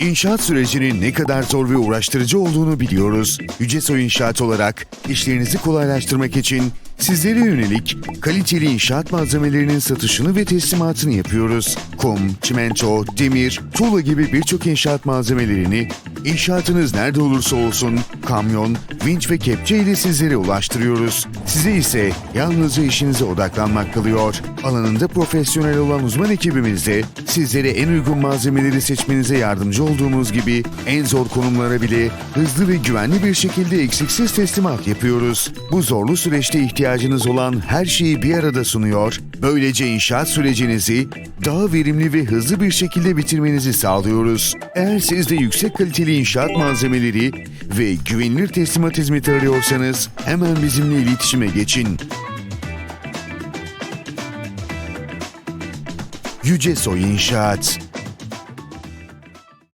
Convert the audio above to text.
İnşaat sürecinin ne kadar zor ve uğraştırıcı olduğunu biliyoruz. Yücesoy İnşaat olarak işlerinizi kolaylaştırmak için sizlere yönelik kaliteli inşaat malzemelerinin satışını ve teslimatını yapıyoruz. Kum, çimento, demir, tuğla gibi birçok inşaat malzemelerini inşaatınız nerede olursa olsun kamyon, vinç ve kepçe ile sizlere ulaştırıyoruz. Size ise yalnızca işinize odaklanmak kalıyor. Alanında profesyonel olan uzman ekibimizle sizlere en uygun malzemeleri seçmenize yardımcı olduğumuz gibi en zor konumlara bile hızlı ve güvenli bir şekilde eksiksiz teslimat yapıyoruz. Bu zorlu süreçte ihtiyacınız olan her şeyi bir arada sunuyor. Böylece inşaat sürecinizi daha verimli ve hızlı bir şekilde bitirmenizi sağlıyoruz. Eğer siz de yüksek kaliteli inşaat malzemeleri ve güvenilir teslimat hizmeti arıyorsanız hemen bizimle iletişime geçin. Yüce Soy İnşaat